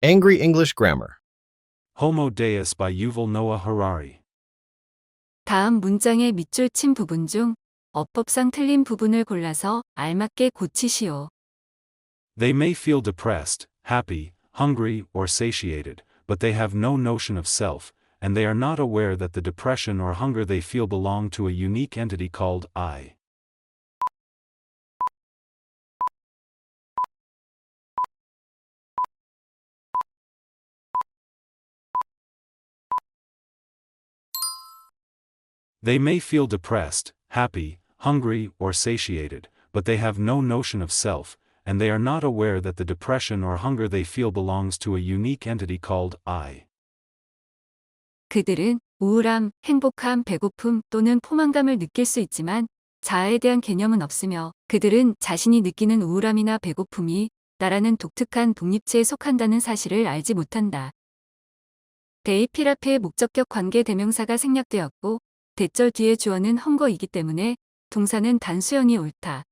Angry English Grammar. Homo Deus by Yuval Noah Harari. 다음 문장의 밑줄 친 부분 중 어법상 틀린 부분을 골라서 알맞게 고치시오. They may feel depressed, happy, hungry, or satiated, but they have no notion of self, and they are not aware that the depression or hunger they feel belong to a unique entity called I. They may feel depressed, happy, hungry, or satiated, but they have no notion of self, and they are not aware that the depression or hunger they feel belongs to a unique entity called I. 그들은 우울함, 행복함, 배고픔 또는 포만감을 느낄 수 있지만 자아에 대한 개념은 없으며 그들은 자신이 느끼는 우울함이나 배고픔이 나라는 독특한 독립체에 속한다는 사실을 알지 못한다. 데이피라페의 목적격 관계 대명사가 생략되었고 대절 뒤에 주어는 헝거이기 때문에 동사는 단수형이 옳다.